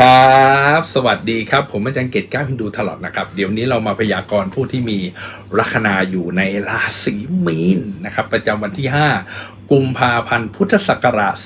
ครับสวัสดีครับ ผมอาจารย์เกตก้าวฮินดูตลอดนะครับ เดี๋ยวนี้เรามาพยากรณ์ผู้ที่มีลัคนาอยู่ในราศีมีนนะครับ ประจำวันที่ 5 กุมภาพันธ์พุทธศักราช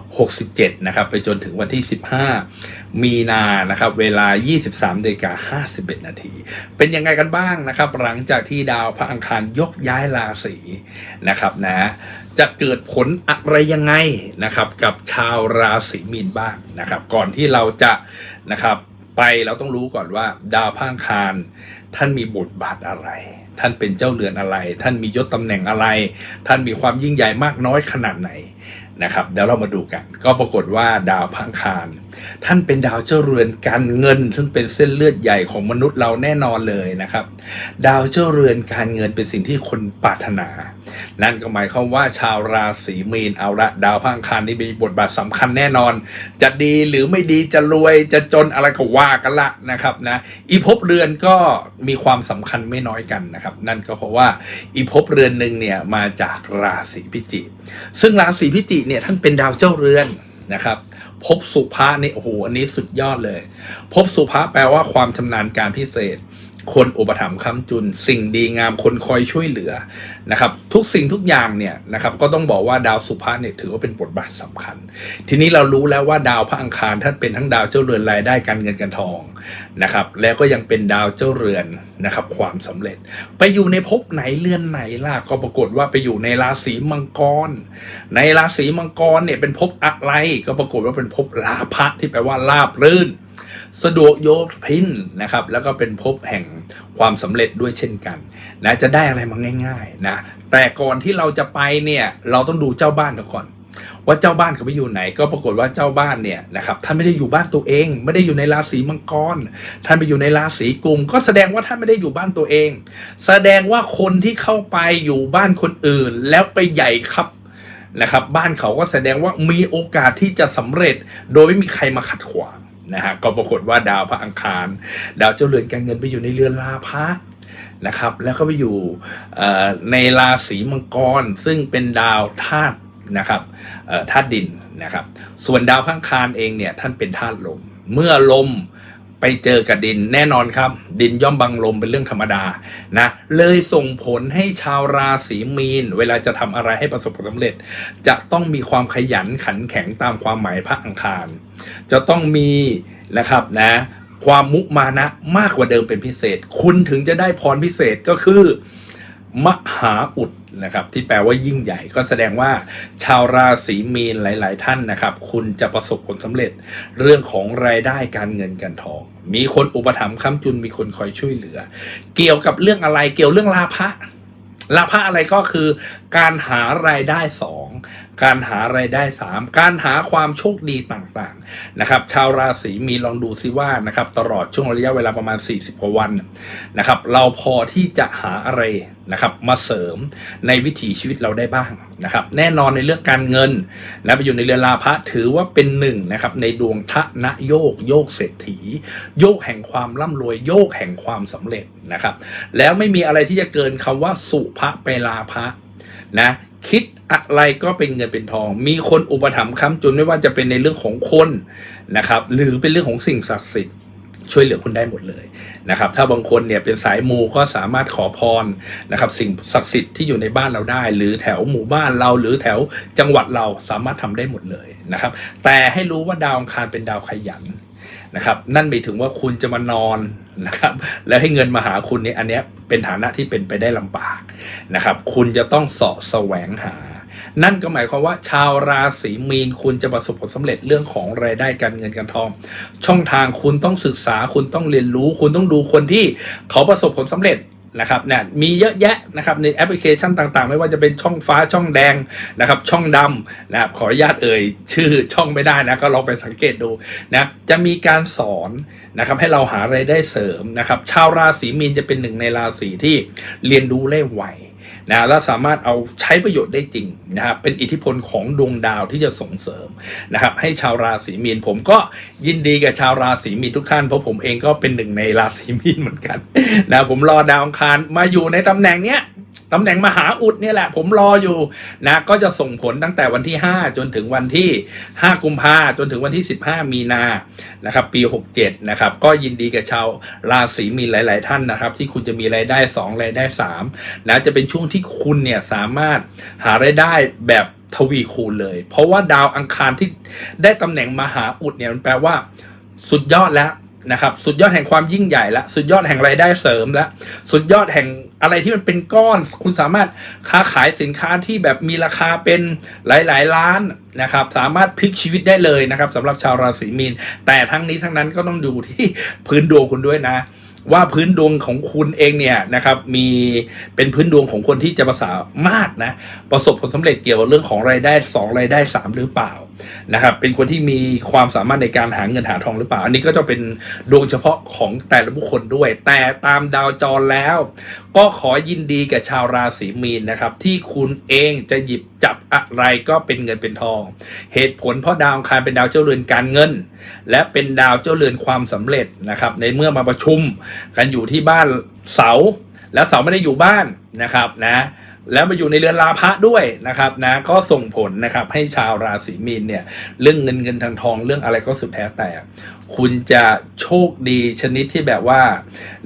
2567 นะครับ ไปจนถึงวันที่ 15 มีนานะครับ เวลา 23นาฬิกา51 นาที เป็นยังไงกันบ้างนะครับ หลังจากที่ดาวพระอังคารยกย้ายราศีนะครับนะ จะเกิดผลอะไรยังไงนะครับ กับชาวราศีมีนบ้างนะครับ ก่อนที่เราจะนะครับ ไปเราต้องรู้ก่อนว่า ดาวพระอังคารท่านมีบทบาทอะไร ท่านเป็นเจ้าเรือนอะไร ท่านมียศตำแหน่งอะไร ท่านมีความยิ่งใหญ่มากน้อยขนาดไหน นะครับเดี๋ยวเรามาดูกัน ก็ปรากฏว่าดาวพังคารท่านเป็นดาวเจ้าเรือนการเงิน ซึ่งเป็นเส้นเลือดใหญ่ของมนุษย์เราแน่นอนเลยนะครับ ดาวเจ้าเรือนการเงินเป็นสิ่งที่คนปรารถนา นั่นก็หมายความว่าชาวราศีมีนเอาละดาวพังคารนี่มีบทบาทสำคัญแน่นอน จะดีหรือไม่ดีจะรวยจะจนอะไรก็ว่ากันละนะครับนะอีภพเรือนก็มีความสำคัญไม่น้อยกันนะครับ นั่นก็เพราะว่าอีภพเรือนหนึ่งเนี่ยมาจากราศีพิจิกซึ่งราศีพิจิกเนี่ยท่านเป็นดาวเจ้าเรือนนะครับพบสุภาเนี่ยโอ้โหอันนี้สุดยอดเลย พบสุภาแปลว่าความชำนาญการพิเศษ คนอุปถัมภ์ค้ำจุน สิ่งดีงามคนคอยช่วยเหลือนะครับทุกสิ่งทุกอย่างเนี่ยนะครับก็ต้องบอกว่าดาวสุภาเนี่ยถือว่าเป็นบทบาทสำคัญ ทีนี้เรารู้แล้วว่าดาวพระอังคารท่านเป็นทั้งดาวเจ้าเรือนรายได้การเงินการทองนะครับแล้วก็ยังเป็นดาวเจ้าเรือนนะครับความสำเร็จ ไปอยู่ในภพไหนเรือนไหนล่ะก็ปรากฏว่าไปอยู่ในราศีมังกร ในราศีมังกรเนี่ยเป็นภพอะไรก็ปรากฏว่าเป็นภพลาภะที่แปลว่าลาบรื่น สะดวกโยพินนะครับ แล้วก็เป็นภพแห่งความสำเร็จด้วยเช่นกันนะจะได้อะไรมาง่าย ๆนะแต่ก่อนที่เราจะไปเนี่ยเราต้องดูเจ้าบ้านก่อนว่าเจ้าบ้านเขาไปอยู่ไหน ก็ปรากฏว่าเจ้าบ้านเนี่ยนะครับท่านไม่ได้อยู่บ้านตัวเอง ไม่ได้อยู่ในราศีมังกรท่านไปอยู่ในราศีกุมก็แสดงว่าท่านไม่ได้อยู่บ้านตัวเอง แสดงว่าคนที่เข้าไปอยู่บ้านคนอื่น แล้วไปใหญ่ครับนะครับ บ้านเขาก็แสดงว่ามีโอกาสที่จะสำเร็จ โดยไม่มีใครมาขัดขวาง นะฮะก็ปรากฏว่าดาวพระอังคาร ดาวเจ้าเรือนการเงินไปอยู่ในเรือนลาภะนะครับแล้วก็ไปอยู่ในราศีมังกรซึ่งเป็นดาวธาตุนะครับธาตุดินนะครับ ส่วนดาวพระอังคารเองเนี่ยท่านเป็นธาตุลม เมื่อลม ไปเจอกับดินแน่นอนครับ ดินย่อมบังลมเป็นเรื่องธรรมดานะเลยส่งผลให้ชาวราศีมีน เวลาจะทำอะไรให้ประสบความสำเร็จ จะต้องมีความขยันขันแข็งตามความหมายพระอังคาร จะต้องมีนะครับนะความมุมานะมากกว่าเดิมเป็นพิเศษ คุณถึงจะได้พรพิเศษก็คือ มหาอุดนะครับที่แปลว่ายิ่งใหญ่ก็แสดงว่า ชาวราศีมีนหลาย ๆ ท่านนะครับ คุณจะประสบผลสำเร็จเรื่องของรายได้การเงินการทอง มีคนอุปถัมภ์ค้ำจุนมีคนคอยช่วยเหลือ เกี่ยวกับเรื่องอะไรเกี่ยวเรื่องลาภะลาภะอะไรก็คือ การหารายได้สอง การหารายได้สามการหาความโชคดีต่างๆนะครับชาวราศีมีลองดูซิว่านะครับตลอดช่วงระยะเวลาประมาณ 40กว่าวันนะครับเราพอที่จะหาอะไรนะครับมาเสริมในวิถีชีวิตเราได้บ้างนะครับแน่นอนในเรื่องการเงินนะไปอยู่ในเรือนลาภะถือว่าเป็นหนึ่งนะครับในดวงทะนะโยกโยกเศรษฐี โยกแห่งความร่ำรวยโยกแห่งความสำเร็จนะครับแล้วไม่มีอะไรที่จะเกินคำว่าสุภะไปลาภะนะคิด อะไรก็เป็นเงินเป็นทอง มีคนอุปถัมภ์ค้ำจุนไม่ว่าจะเป็นในเรื่องของคนนะครับ หรือเป็นเรื่องของสิ่งศักดิ์สิทธิ์ช่วยเหลือคุณได้หมดเลยนะครับ ถ้าบางคนเนี่ยเป็นสายมูก็สามารถขอพรนะครับสิ่งศักดิ์สิทธิ์ที่อยู่ในบ้านเราได้ หรือแถวหมู่บ้านเราหรือแถวจังหวัดเราสามารถทำได้หมดเลยนะครับ แต่ให้รู้ว่าดาวอังคารเป็นดาวขยันนะครับนั่นหมายถึงว่าคุณจะมานอนนะครับแล้วให้เงินมาหาคุณเนี่ยอันเนี้ยเป็นฐานะที่เป็นไปได้ลำบากนะครับคุณจะต้องเสาะแสวงหา นั่นก็หมายความว่าชาวราศีมีนคุณจะประสบผลสำเร็จเรื่องของรายได้การเงินการทอง ช่องทางคุณต้องศึกษาคุณต้องเรียนรู้ คุณต้องดูคนที่เขาประสบผลสำเร็จนะครับเนี่ยมีเยอะแยะนะครับในแอปพลิเคชันต่างๆ ไม่ว่าจะเป็นช่องฟ้าช่องแดงนะครับช่องดำนะครับขออนุญาตเอ่ยชื่อช่องไม่ได้นะก็ลองไปสังเกตดูนะจะมีการสอนนะครับให้เราหาไรายได้เสริมนะครับชาวราศีมีนจะเป็นหนึ่งในราศีที่เรียนรู้ได้ไว นะและสามารถเอาใช้ประโยชน์ได้จริงนะครับเป็นอิทธิพลของดวงดาวที่จะส่งเสริมนะครับให้ชาวราศีมีนผมก็ยินดีกับชาวราศีมีนทุกท่านเพราะผมเองก็เป็นหนึ่งในราศีมีนเหมือนกันนะผมรอดาวอังคารมาอยู่ในตำแหน่งเนี้ย ตำแหน่งมหาอุดเนี่ยแหละผมรออยู่นะก็จะส่งผลตั้งแต่วันที่ 5 จนถึงวันที่ 5 กุมภาจนถึงวันที่ 15 มีนานะครับปี 67นะครับก็ยินดีกับชาวราศีมีนหลาย ๆ ท่านนะครับที่คุณจะมีรายได้ 2 รายได้3นะจะเป็นช่วงที่คุณเนี่ยสามารถหารายได้แบบทวีคูณเลย เพราะว่าดาวอังคารที่ได้ตำแหน่งมหาอุดเนี่ยมันแปลว่าสุดยอดแล้ว นะครับสุดยอดแห่งความยิ่งใหญ่ล้วสุดยอดแห่งรายได้เสริมล้วสุดยอดแห่งอะไรที่มันเป็นก้อน คุณสามารถค้าขายสินค้าที่แบบมีราคาเป็นหลาย ๆ ล้านนะครับ สามารถพลิกชีวิตได้เลยนะครับสำหรับชาวราศีมีน แต่ทั้งนี้ทั้งนั้นก็ต้องดูที่พื้นดวงคุณด้วยนะ ว่าพื้นดวงของคุณเองเนี่ยนะครับมีเป็นพื้นดวงของคนที่จะประสามารถนะประสบผลสำเร็จเกี่ยวกับเรื่องของรายได้สองรายได้สามหรือเปล่า นะครับ เป็นคนที่มีความสามารถในการหาเงินหาทองหรือเปล่า อันนี้ก็จะเป็นดวงเฉพาะของแต่ละบุคคลด้วย แต่ตามดาวจรแล้ว ก็ขอยินดีกับชาวราศีมีนนะครับ ที่คุณเองจะหยิบจับอะไรก็เป็นเงินเป็นทอง เหตุผลเพราะดาวคารเป็นดาวเจ้าเรือนการเงิน และเป็นดาวเจ้าเรือนความสำเร็จนะครับ ในเมื่อมาประชุมกันอยู่ที่บ้านเสา แล้วเสาไม่ได้อยู่บ้านนะครับนะ แล้วมาอยู่ในเรือนลาพะด้วยนะครับนะก็ส่งผลนะครับให้ชาวราศีมีนเนี่ยเรื่องเงินเงินทางทองเรื่องอะไรก็สุดแท้แต่ คุณจะโชคดีชนิดที่แบบว่า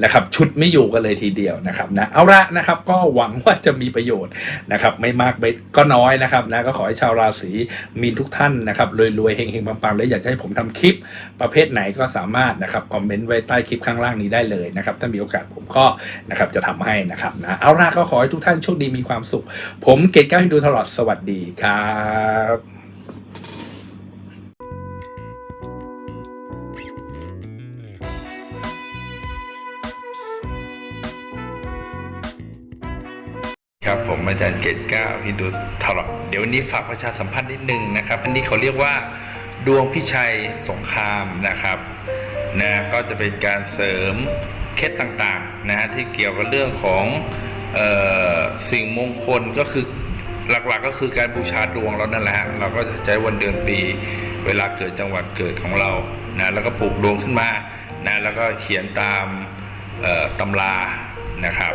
นะครับชุดไม่อยู่กันเลยทีเดียวนะครับนะเอาละนะครับก็หวังว่าจะมีประโยชน์นะครับไม่มากไม่ก็น้อยนะครับนะก็ขอให้ชาวราศีมีนทุกท่านนะครับรวยๆเฮงๆปังๆและอยากจะให้ผมทำคลิปประเภทไหนก็สามารถนะครับคอมเมนต์ไว้ใต้คลิปข้างล่างนี้ได้เลยนะครับถ้ามีโอกาสผมก็นะครับจะทำให้นะครับนะเอาละก็ขอให้ทุกท่านโชคดีมีความสุข ผมเกตก้าให้ดูตลอดสวัสดีครับ ครับ ผมอาจารย์เกตก้าฮินดูทรอเดี๋ยววันนี้ฝากประชาสัมพันธ์นิดนึงนะครับ อันนี้เขาเรียกว่าดวงพิชัยสงครามนะครับนะก็จะเป็นการเสริมเคล็ดต่างๆนะฮะที่เกี่ยวกับเรื่องของออสิ่งมงคลก็คือหลักๆก็คือการบูชาดวงเรานั่นแหละเราก็จะใช้วันเดือนปี เวลาเกิดจังหวัดเกิดของเรานะแล้วก็ปลูกดวงขึ้นมานะแล้วก็เขียนตามตำรานะครับ